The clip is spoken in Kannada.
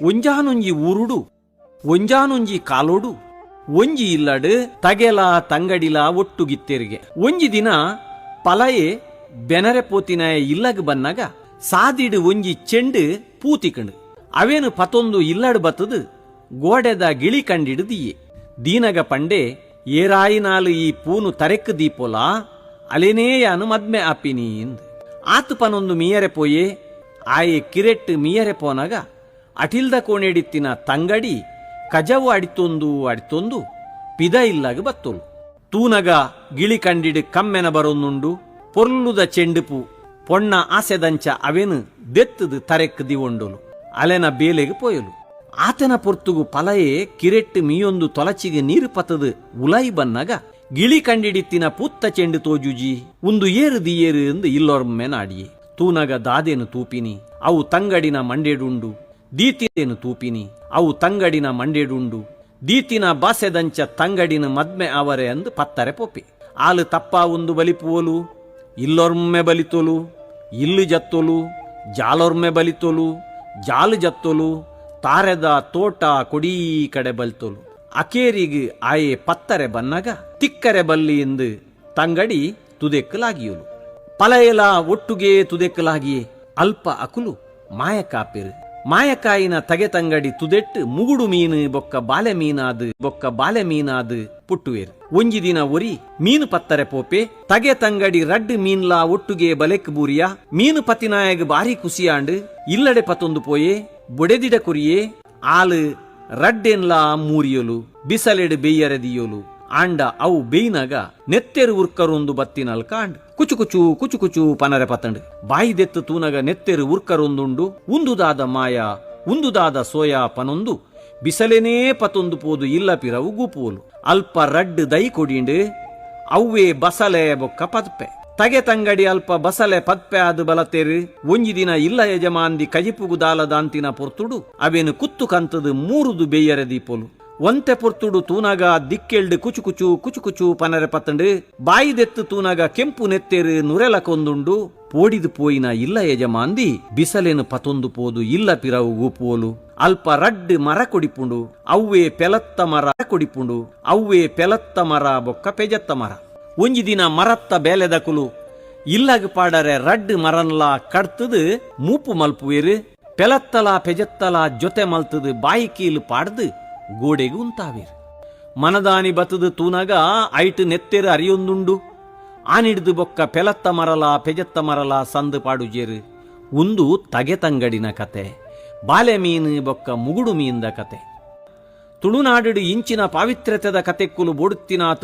ಒಂಜಾನೊಂಜಿ ಊರುಡು, ಒಂಜಾನೊಂಜಿ ಕಾಲೋಡು, ಒಂಜಿ ಇಲ್ಲಡು ತಗೆಲ ತಂಗಡಿಲ ಒಟ್ಟುಗಿತ್ತೆರಿಗೆ ಒಂಜಿ ದಿನ ಪಲಯೆ ಬೆನರೆ ಪೋತಿನ ಇಲ್ಲಗ್ ಬನ್ನಗ ಸಾದಿಡು ಒಂಜಿ ಚೆಂಡು ಪೂತಿಕಂಡು ಅವೇನು ಪತೊಂದು ಇಲ್ಲಡು ಬತ್ತದು ಗೋಡೆದ ಗಿಳಿ ಕಂಡಿಡುದಿಯೆ ದೀನಗ ಪಂಡೆ ಏರಾಯಿನಾಲು ಈ ಪೂನು ತರೆಕ್ ದೀಪೋಲ ಅಲೆನೇಯಾನು ಮದ್ಮೆ ಆಪಿನಿ ಆತು ಪನೊಂದು ಮೀಯರೆ ಪೋಯೆ, ಆಯೆ ಕಿರೆಟ್ ಮೀಯರೆ ಪೋನಗ ಅಟಿಲ್ದ ಕೋಣೆಡಿತ್ತಿನ ತಂಗಡಿ ಕಜವು ಅಡಿತೊಂದು ಅಡಿತೊಂದು ಪಿದ ಇಲ್ಲಾಗ ಬತ್ತೊಲು ತೂನಗ ಗಿಳಿ ಕಂಡಿಡು ಕಮ್ಮೆನ ಬರೊಂದುಂಡು ಪೊರ್ಲುದ ಚೆಂಡುಪು ಪೊಣ್ಣ ಆಸೆದಂಚ ಅವೆನು ದೆತ್ತದು ತರೆಕ್ ದಿವೊಂಡೊಲು ಅಲೆನ ಬೇಲೆಗೆ ಪೋಯಲು. ಆತನ ಪೊರ್ತುಗು ಪಲಯೆ ಕಿರೆಟ್ಟು ಮೀಯೊಂದು ತೊಲಚಿಗೆ ನೀರು ಪತದು ಉಲಾಯಿ ಬನ್ನಗ, ಗಿಳಿ ಕಂಡಿಡಿತ್ತಿನ ಪುತ್ತ ಚೆಂಡು ತೋಜುಜಿ ಒಂದು ಏರು ದಿಯೇರು ಎಂದು ಇಲ್ಲೊರ್ಮೆ ನಾಡಿಯೆ. ತೂನಗ ದಾದೆನು ತೂಪಿನಿ, ಅವು ತಂಗಡಿನ ಮಂಡೇಡುಂಡು ದೀತಿಯೇನು ತೂಪಿನಿ? ಅವು ತಂಗಡಿನ ಮಂಡೆಡುಂಡು. ದೀತಿನ ಬಾಸೆದಂಚ ತಂಗಡಿನ ಮದ್ಮೆ ಅವರೆ ಅಂದು ಪತ್ತರೆ ಪೊಪ್ಪಿ. ಆಲು ತಪ್ಪ ಒಂದು ಬಲಿಪುವಲು ಇಲ್ಲೊರ್ಮೆ ಬಲಿತೊಲು ಇಲ್ಲು ಜತ್ತೊಲು, ಜಾಲೊರ್ಮೆ ಬಲಿತೊಲು ಜಾಲು ಜತ್ತೊಲು, ತಾರೆದ ತೋಟ ಕೊಡೀ ಕಡೆ ಬಲ್ತೊಲು ಅಕೇರಿಗೆ ಆಯೆ ಪತ್ತರೆ ಬನ್ನಗ, ತಿಕ್ಕರೆ ಬಲ್ಲಿ ಎಂದು ತಂಗಡಿ ತುದೆಕ್ಕಲಾಗಿಯುಲು. ಪಲಯಲ ಒಟ್ಟುಗೆ ತುದೆಕ್ಕಲಾಗಿಯೇ, ಅಲ್ಪ ಅಕುಲು ಮಾಯಕಾಪಿರು. ಮಾಯಕಾಯಿನ ತಗೆ ತಂಗಡಿ ತುದೆಟ್ಟು ಮುಗುಡು ಮೀನು ಬೊಕ್ಕ ಬಾಲೆ ಮೀನಾದು, ಬೊಕ್ಕ ಬಾಲೆ ಮೀನಾದು ಪುಟ್ಟುವೇರು. ಒಂಜಿ ದಿನ ಒರಿ ಮೀನು ಪತ್ತರೆ ಪೋಪೆ ತಗೆ ತಂಗಡಿ ರಡ್ ಮೀನ್ಲಾ ಒಟ್ಟುಗೆ ಬಲೆಕ್ ಬೂರಿಯ, ಮೀನು ಪತಿನಾಯಗ್ ಬಾರಿ ಖುಷಿಯಾಂಡ್ ಇಲ್ಲಡೆ ಪತೊಂದು ಪೋಯೆ, ಬೊಡೆದಿಡ ಕುರಿಯೇ, ಆಲು ರಡ್ಡೆನ್ಲಾ ಮೂರಿಯೊಲು, ಬಿಸಲೆಡ್ ಬೆಯ್ಯರೆದಿಯೊಲು ಆಂಡ ಅವು ಬೇಯ್ನಾಗ ನೆತ್ತೆರು ಉರ್ಕರೊಂದು ಬತ್ತಿನಲ್ಕ ಕಾಂಡ್ ಕುಚು ಕುಚು ಕುಚು ಕುಚು ಪನರೆ ಪತಂಡ್ ಬಾಯಿದೆತ್ತು ತೂನಗ ನೆತ್ತೆರು ಉರ್ಕರೊಂದುಂಡು. ಉಂದುದಾದ ಮಾಯ, ಉಂದುದಾದ ಸೋಯಾ ಪನೊಂದು. ಬಿಸಲೆನೇ ಪತೊಂದು ಪೋದು ಇಲ್ಲ ಪಿರವು ಗುಪೋಲು ಅಲ್ಪ ರಡ್ ದೈ ಕೊಡಿಂಡು. ಅವ್ವೇ ಬಸಲೆ ಬೊಕ್ಕ ಪದ್ಪೆ. ತಗೆ ತಂಗಡಿ ಅಲ್ಪ ಬಸಲೆ ಪದ್ಪೆ ಆದು ಬಲತೆರು. ಒಂಜಿ ದಿನ ಇಲ್ಲ ಯಜಮಾಂದಿ ಕಜಿಪುಗು ದಾಲದಾಂತಿನ ಪೊರ್ತುಡು. ಅವೇನು ಕುತ್ತು ಕಂತದು ಮೂರುದು ಬೇಯರೆ ದೀಪೊಲು. ಒಂತೆ ಪೊರ್ತುಡು ತೂನಗ ದಿಕ್ಕೆಲ್ಡು ಕುಚು ಕುಚು ಕುಚು ಕುಚು ಪನರೆ ಪತ್ತಂಡು ಬಾಯಿದೆತ್ತು ತೂನಗ ಕೆಂಪು ನೆತ್ತೇರು ನುರೆಲ ಕೊಂದುಂಡು, ಪೋಡಿದು ಪೋಯಿನ ಇಲ್ಲ ಯಜಮಾಂದಿ ಬಿಸಲೇನು ಪತೊಂದು ಪೋದು ಇಲ್ಲ ಪಿರವು ಪೋಲು ಅಲ್ಪ ರಡ್ಡ್ ಮರ ಕೊಡಿಪುಂಡು, ಅವ್ವೇ ಪೆಲತ್ತ ಮರ ಕೊಡಿಪುಂಡು, ಅವ್ವೇ ಪೆಲತ್ತ ಮರ ಬೊಕ್ಕ ಪೆಜತ್ತ ಮರ. ಒಂಜಿ ದಿನ ಮರತ್ತ ಬೇಲೆದಕುಲು ಇಲ್ಲಗ ಪಾಡರೆ ರಡ್ಡ್ ಮರನ್ಲ ಕಡ್ತದು ಮೂಪು ಮಲ್ಪುವೇರು, ಪೆಲತ್ತಲ ಪೆಜತ್ತಲ ಜೊತೆ ಮಲ್ತದು ಬಾಯಿ ಕೀಲು ಪಾಡ್ದು. ಗೋಡೆಗೆ ಉಂತಾವೇರು ಮನದಾನಿ ಬತದು ತೂನಗ ಐಟ್ ನೆತ್ತೆರು ಅರಿಯೊಂದುಂಡು. ಆನಿಡ್ದು ಬೊಕ್ಕ ಪೆಲತ್ತ ಮರಲ, ಪೆಜತ್ತ ಮರಲ ಸಂದು ಪಾಡುಜೇರು. ಒಂದು ತಗೆ ತಂಗಡಿನ ಕತೆ, ಬಾಲೆ ಮೀನು ಬೊಕ್ಕ ಮುಗುಡು ಮೀನ್ದ ಕತೆ. ತುಳುನಾಡು ಇಂಚಿನ ಪಾವಿತ್ರ್ಯತೆದ ಕತೆಕ್ಕುಲು ಬೋಡುತ್ತಿನ